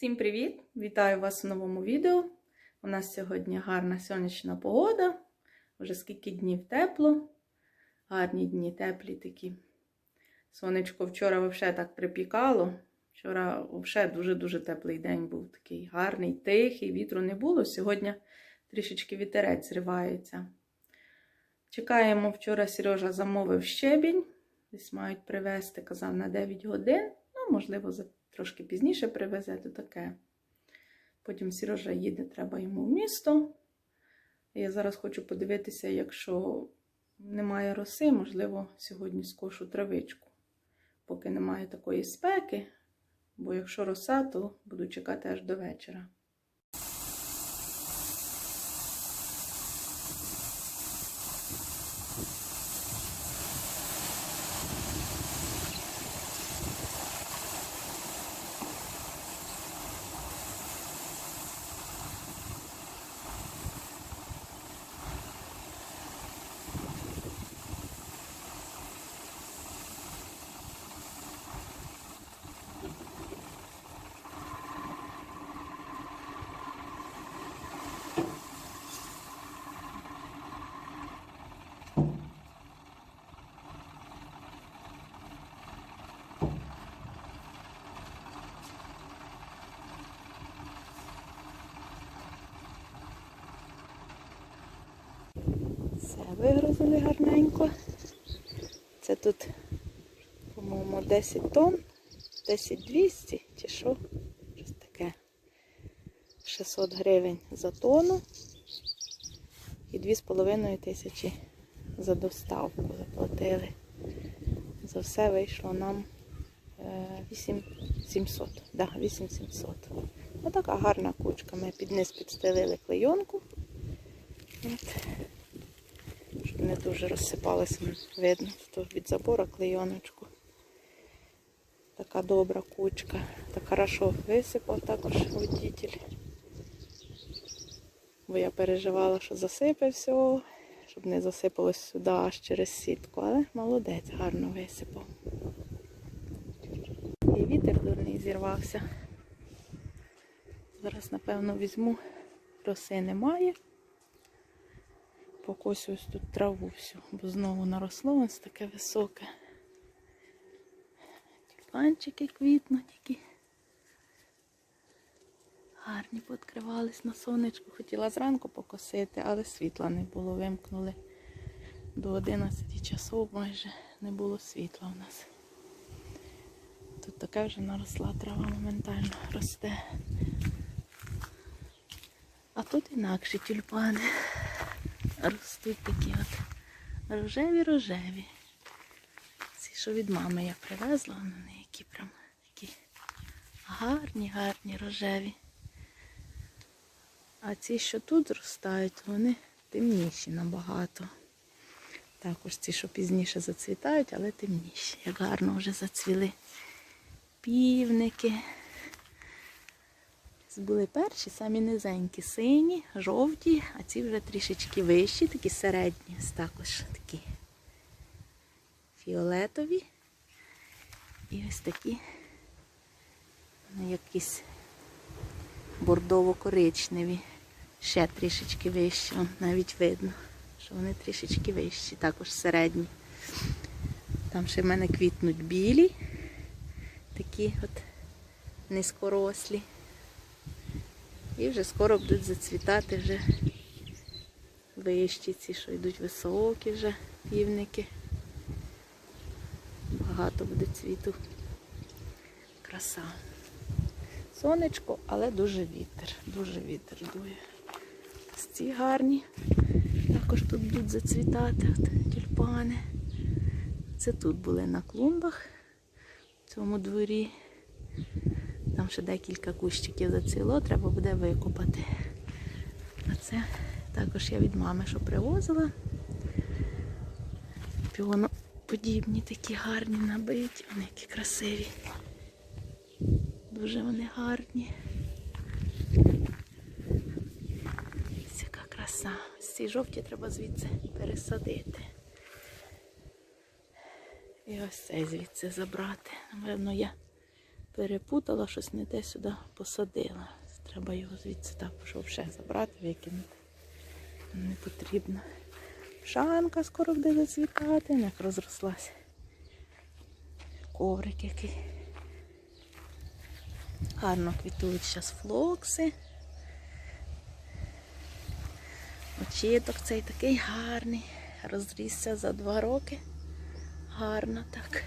Всім привіт! Вітаю вас у новому відео. У нас сьогодні гарна сонячна погода. Вже скільки днів тепло. Гарні дні теплі такі. Сонечко вчора взагалі так припікало. Вчора взагалі дуже-дуже теплий день був такий гарний, тихий, вітру не було. Сьогодні трішечки вітерець зривається. Чекаємо, вчора Сережа замовив щебінь. Десь мають привезти, казав, на 9 годин. Ну, можливо, за трошки пізніше привезе, то таке. Потім Сережа їде, треба йому в місто. Я зараз хочу подивитися, якщо немає роси, можливо, сьогодні скошу травичку, поки немає такої спеки, бо якщо роса, то буду чекати аж до вечора. Вигрузили гарненько. Це тут, по-моєму, 10 тонн, 10-200 чи що. Щось таке. 600 гривень за тонну і 2,5 тисячі за доставку заплатили. За все вийшло нам 8700. Да, 8700. Отака гарна кучка. Ми під низ підстелили клейонку. От не дуже розсипалося, видно, тут від забора клейоночку. Така добра кучка. Так хорошо висипав також водитель. Бо я переживала, що засипе все, щоб не засипалось сюди аж через сітку, але молодець, гарно висипав. І вітер дурний зірвався. Зараз, напевно, візьму, роси немає покосю тут траву всю, бо знову наросло ось таке високе. Тюльпанчики квітнуть які. Гарні пооткривались на сонечку. Хотіла зранку покосити, але світла не було. Вимкнули до 11 часов майже не було світла у нас. Тут така вже наросла трава моментально росте. А тут інакші тюльпани ростуть такі от рожеві-рожеві. Ці, що від мами я привезла, вони які прям такі гарні, гарні рожеві. А ці, що тут зростають, вони темніші набагато. Також ці, що пізніше зацвітають, але темніші. Як гарно вже зацвіли півники. Були перші, самі низенькі, сині, жовті, а ці вже трішечки вищі, такі середні, також такі фіолетові. І ось такі якісь бордово-коричневі, ще трішечки вищі, навіть видно, що вони трішечки вищі, також середні. Там ще в мене квітнуть білі, такі от низькорослі. І вже скоро будуть зацвітати вже вищі ці, що йдуть високі вже півники. Багато буде цвіту. Краса. Сонечко, але дуже вітер. Дуже вітер дує. Ці гарні. Також тут будуть зацвітати от, тюльпани. Це тут були на клумбах в цьому дворі. Ще декілька кущиків зацвіло, треба буде викопати. А це також я від мами, що привозила. Піоноподібні такі гарні набиті, вони які красиві. Дуже вони гарні. Ось яка краса. Ось ці жовті треба звідси пересадити. І ось цей звідси забрати. Напевно, я перепутала, щось не те сюди посадила. Треба його звідси так, щоб ще забрати, викинути. Не потрібно. Шанка скоро буде зацвітати, як розрослася. Коврик який. Гарно квітують зараз флокси. Очіток цей такий гарний. Розрісся за два роки. Гарно так.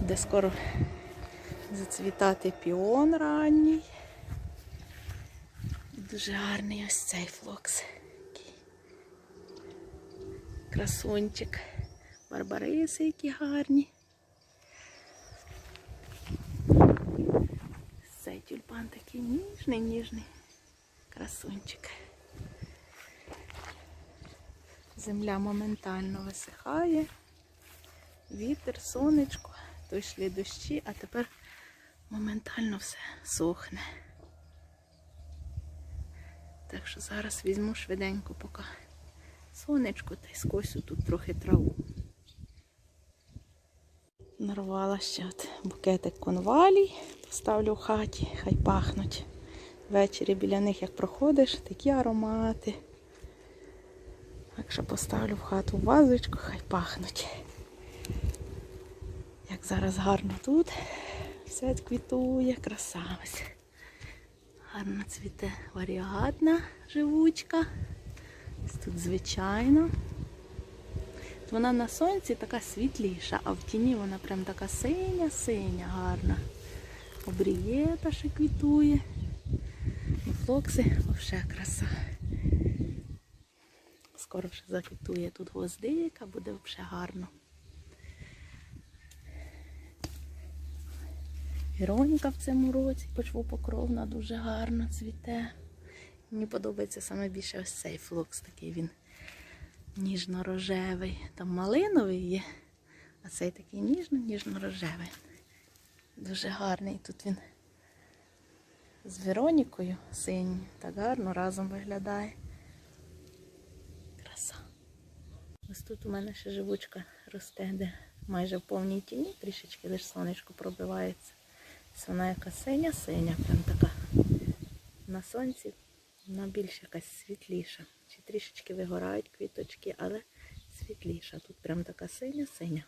Де скоро зацвітати піон ранній. Дуже гарний ось цей флокс. Такий Красунчик. Барбариси, які гарні. Цей тюльпан такий ніжний, ніжний. Красунчик. Земля моментально висихає. Вітер, сонечко, то йшли дощі, а тепер моментально все сохне. Так що зараз візьму швиденько поки сонечко та й скосю тут трохи траву. Нарвала ще от букетик конвалій, поставлю в хаті, хай пахнуть. Ввечері біля них, як проходиш, такі аромати. Так що поставлю в хату вазочку, хай пахнуть. Як зараз гарно тут. Все квітує, красавець. Гарно цвіте варіагатна живучка. Тут звичайно. Вона на сонці така світліша, а в тіні вона прям така синя-синя, гарна. Обрієта ще квітує. І флокси взагалі краса. Скоро вже заквітує тут гвоздика, буде взагалі гарно. Іроніка в цьому році почвопокровна, дуже гарно цвіте. Мені подобається саме більше ось цей флокс, такий він ніжно-рожевий. Там малиновий є, а цей такий ніжно-ніжно-рожевий. Дуже гарний. Тут він з Веронікою синій. Так гарно разом виглядає. Краса. Ось тут у мене ще живучка росте, де майже в повній тіні, трішечки лише сонечко пробивається. Вона яка синя-синя, прям така. На сонці вона більш якась світліша. Чи трішечки вигорають квіточки, але світліша. Тут прям така синя-синя.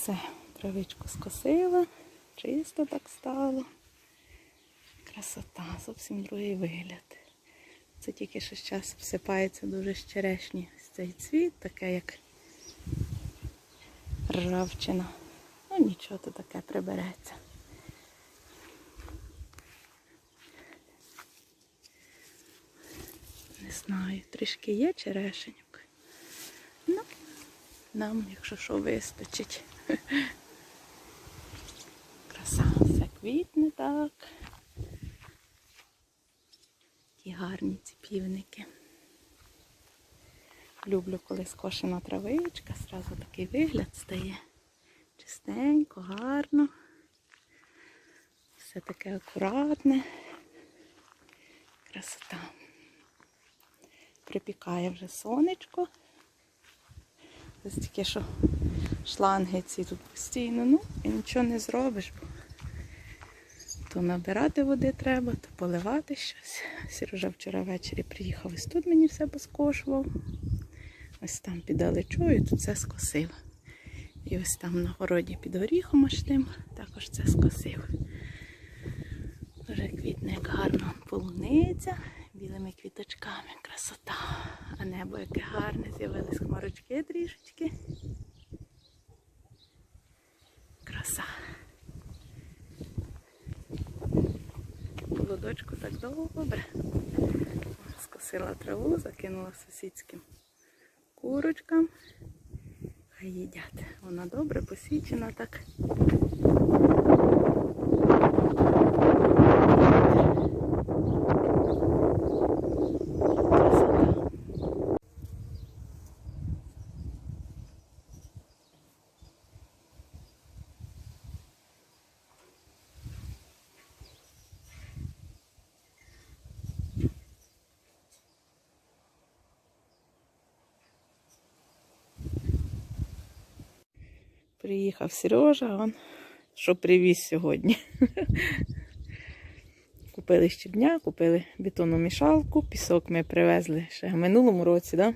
Все, травичку скосила, чисто так стало. Красота, зовсім другий вигляд. Це тільки що зараз всипається дуже з черешні ось цей цвіт, таке як ржавчина. Ну нічого, то таке прибереться. Не знаю, трішки є черешеньок. Ну, нам, якщо що, вистачить. Краса, все квітне так. Ті гарні ці півники. Люблю, коли скошена травичка, зразу такий вигляд стає. Чистенько, гарно. Все таке акуратне. Красота. Припікає вже сонечко. Ось тільки що шланги ці тут постійно, ну і нічого не зробиш, бо то набирати води треба, то поливати щось. Сережа вчора ввечері приїхав ось тут мені все поскошував. Ось там під алечою, тут все скосив. І ось там на городі під горіхом аж тим також це скосив. Дуже квітне, гарно полуниця білими квіточками. Красота. А небо яке гарне, з'явились хмарочки трішечки. Краса. Лодочку так добре. Скосила траву, закинула сусідським курочкам. Хай їдять. Вона добре посічена так. Красота. Приїхав Сережа, он що привіз сьогодні. Купили щебня, купили бетономішалку, пісок ми привезли ще в минулому році, да?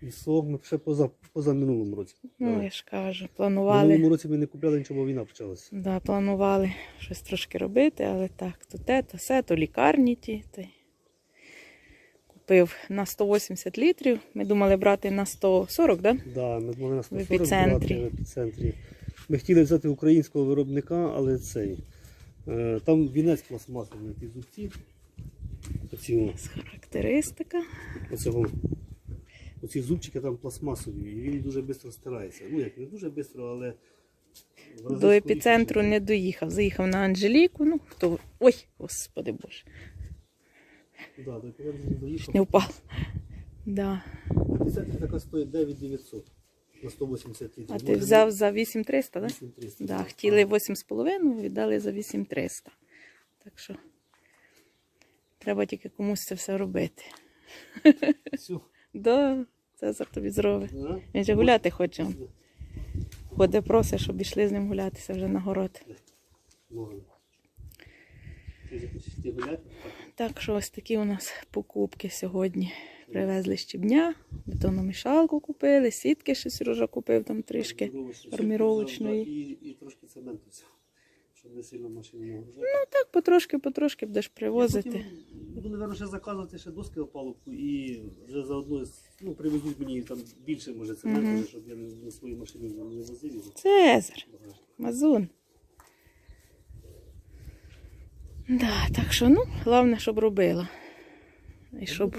Пісок ми ще поза, поза минулому році. Ну, Так. я ж кажу, В минулому році ми не купляли нічого, бо війна почалася. Да, планували щось трошки робити, але так, то те, то все, то лікарні ті. То... й Купив на 180 літрів. Ми думали брати на 140, да? Да, ми могли на 140 епіцентрі. брати в епіцентрі. Ми хотіли взяти українського виробника, але цей. е, Там вінець пластмасовий, ті зубці. Оці, З характеристика. оцього, оці зубчики там пластмасові, і він дуже швидко стирається. Ну як, не дуже швидко, але. в рази До скоріше, епіцентру ніж- не доїхав. Заїхав на Анжеліку. Ну, хто. Ой, господи боже, Да, до епіцентру не доїхав. не впав. Да. В епіцентрі така стоїть 9900 на 180 літрів. А ти взяв за 8300, так? Да? 8300. Да, хотіли 8,5, віддали за 8300. Так що треба тільки комусь це все робити. Все. Да, Цезар тобі зробить. Він же гуляти хоче. Ходить, просить, щоб ішли з ним гулятися вже на город. Можна. Ти ж хочеш йти гуляти? Так що ось такі у нас покупки сьогодні. Привезли щебня, бетономішалку купили, сітки ще Сережа купив там трішки. Форміровочної. І, трошки цементу щоб не сильно машину нагружати. Ну так, потрошки, потрошки будеш привозити. Я потім Буду, напевно, ще заказувати ще доски опалубку і вже заодно ну, привезуть мені там більше, може, цементу, Мгм. щоб я на своїй машині не возив. Цезар, мазун. Да, так що, ну, головне, щоб робила. І щоб,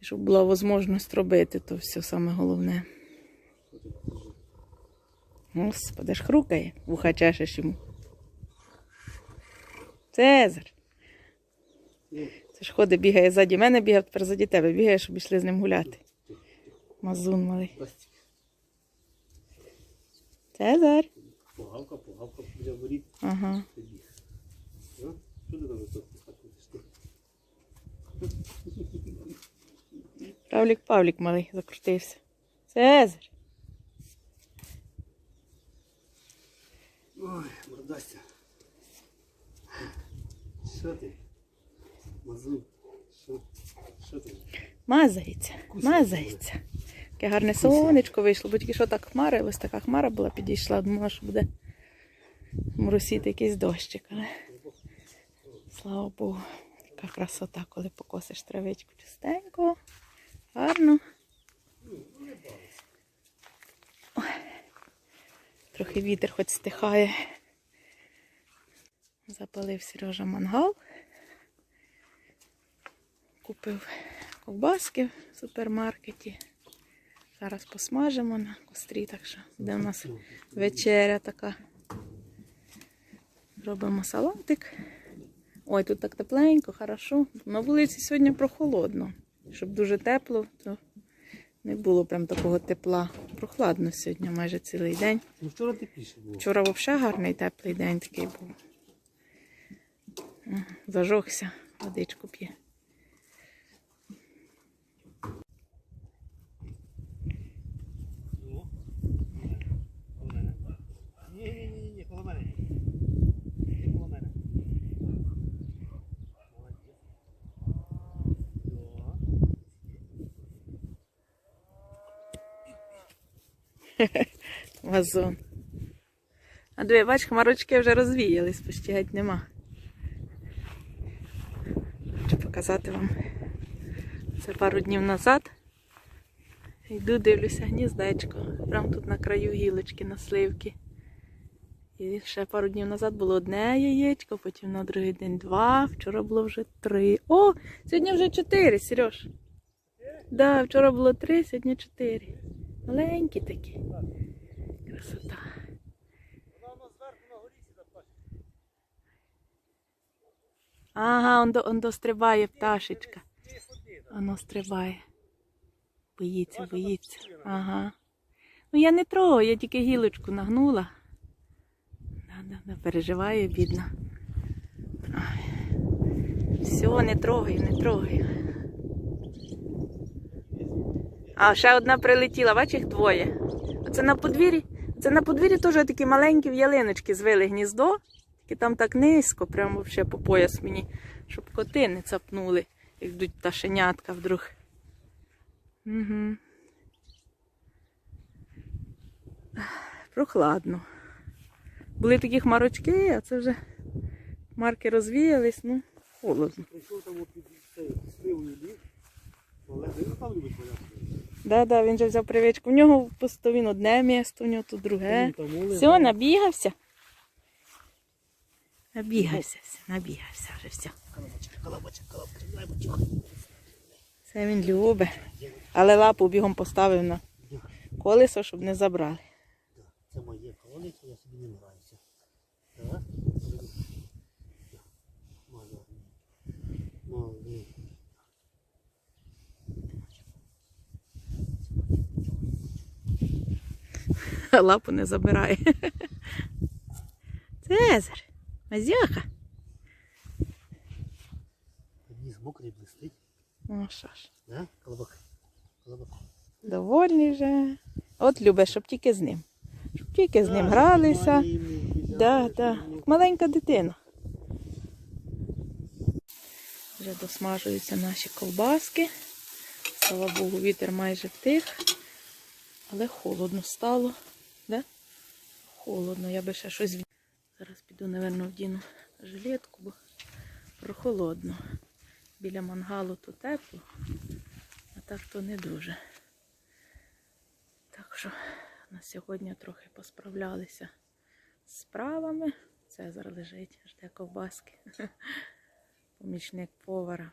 і щоб була можливість робити, то все саме головне. Господи, ж хрукає, вуха чешеш йому. Цезар. Це ж ходить, бігає ззаді мене, бігає тепер ззаді тебе, бігає, щоб йшли з ним гуляти. Мазун малий. Цезар. Погавка, погавка, біля воріт. Ага. Побіг. А? Що ти там тут крутиш? Павлік Павлік малий закрутився. Цезар. Ой, мордастя. Що ти? Мазун. Що? Що ти? Мазається, мазається. Яке гарне сонечко вийшло, бо тільки що так хмара, ось така хмара була, підійшла, думала, що буде моросіти якийсь дощик. Але слава Богу, яка красота, коли покосиш травичку чистенько, гарно. Трохи вітер хоч стихає. Запалив Сережа мангал. Купив ковбаски в супермаркеті. Зараз посмажимо на кострі, так що буде у нас вечеря така. Робимо салатик. Ой, тут так тепленько, хорошо. На вулиці сьогодні прохолодно. Щоб дуже тепло, то не було прям такого тепла. Прохладно сьогодні майже цілий день. Ну вчора тепліше було. Вчора взагалі гарний теплий день такий був. Зажогся, водичку п'є. Вазон. А диви, бач, хмарочки вже розвіялись, почти геть нема. Хочу показати вам. Це пару днів назад. Йду, дивлюся гніздечко. Прямо тут на краю гілочки на сливки. І ще пару днів назад було одне яєчко, потім на другий день два, вчора було вже три. О, сьогодні вже чотири, Сереж. Да, вчора було три, сьогодні чотири. Маленькі такі. Красота. Ага, он, до, он дострибає пташечка. Воно стрибає. Боїться, боїться. Ага. Ну я не трогаю, я тільки гілочку нагнула. Да, да, да, переживає, бідна. Все, не трогаю, не трогаю. А ще одна прилетіла, бачиш, їх двоє. Оце на подвір'ї. Це на подвір'ї теж такі маленькі в ялиночки звили гніздо. Тільки там так низько, прямо взагалі по пояс мені, щоб коти не цапнули, як йдуть пташенятка вдруг. Угу. Прохладно. Були такі хмарочки, а це вже хмарки розвіялись, ну, холодно. Прийшов там під сливою ліг. Але там любить валяти. Да, да, він же взяв привичку. В нього просто він одне місто, в нього тут друге. Все, набігався. Набігався, все, набігався вже все. Колобочок, колобочок, колобочок. Це він любить. Але лапу бігом поставив на колесо, щоб не забрали. Це моє колесо, я собі не граюся. Так? Молодець. Молодець. Лапу не забирає. Цезар, Мазяха. Ніс мокрий блистить. Ну що ж, Да? Колобок. Колобок. довольний же. От любить, щоб тільки з ним. Щоб тільки з ним гралися. Да, да. Маленька дитина. Вже досмажуються наші ковбаски. Слава Богу, вітер майже втих. Але холодно стало. Да? Холодно, я би ще щось. Зараз піду, напевно, вдіну жилетку, бо прохолодно. Біля мангалу то тепло, а так то не дуже. Так що на сьогодні трохи посправлялися з справами. Цезар лежить, жде ковбаски. Помічник повара.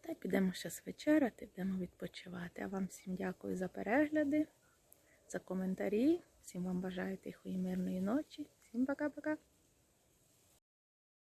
Та підемо зараз вечеряти, підемо відпочивати. А вам всім дякую за перегляди, за коментарі. Всім вам бажаю тихої мирної ночі. Всім пока-пока.